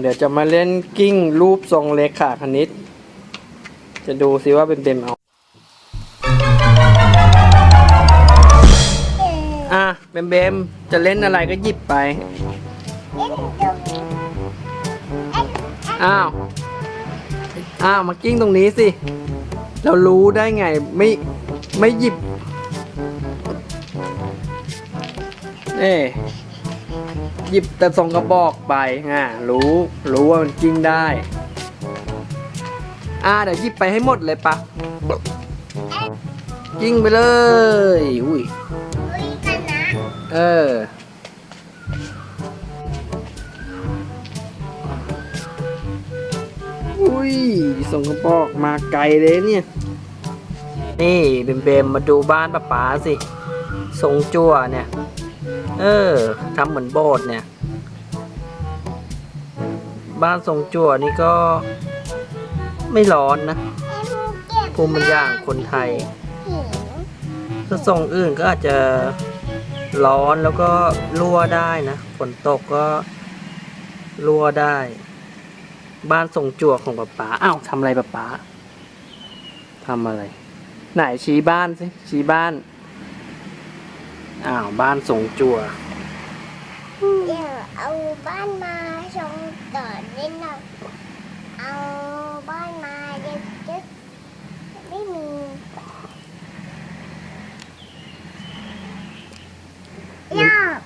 เดี๋ยวจะมาเล่นกิ้งรูปทรงเลขาคณิต จะดูซิว่าเป็นเต็มเอา อะเบมเบมจะเล่นอะไรก็หยิบไป อ้าว อ้าวมากิ้งตรงนี้สิ เรารู้ได้ไงไม่ไม่หยิบ เอ้ หยิบแต่ส่งกระบอกไปอ่ารู้รู้ว่ามันกิ้งได้ อ่าเดี๋ยวหยิบไปให้หมดเลยปะกิ้งไปเลยอุ้ยเอออุ้ยส่งกระบอกมาไกลเลยเนี่ย นี่เบมเบมมาดูบ้านป้าป๋าสิทรงจั่วเนี่ย เออทำเหมือนโบสถ์เนี่ย บ้านทรงจั่วนี่ก็ไม่ร้อนนะภูมิปัญญาของคนไทยถ้าทรงอื่นก็อาจจะร้อนแล้วก็รั่วได้นะฝนตกก็รั่วได้ บ้านทรงจั่วของป๊าป๋าอ้าวทำอะไรป๊าป๋าทำอะไร ไหนชี้บ้านสิชี้บ้าน อ้าวบ้านทรงจั่วเดี๋ยวเอาบ้านมาชงต่อนิดหน่อยเอาบ้านมาเด็กจะไม่มียอด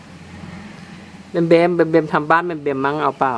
เบมเบมเบมเบมทำบ้านเบมเบมมั้งเอาเปล่า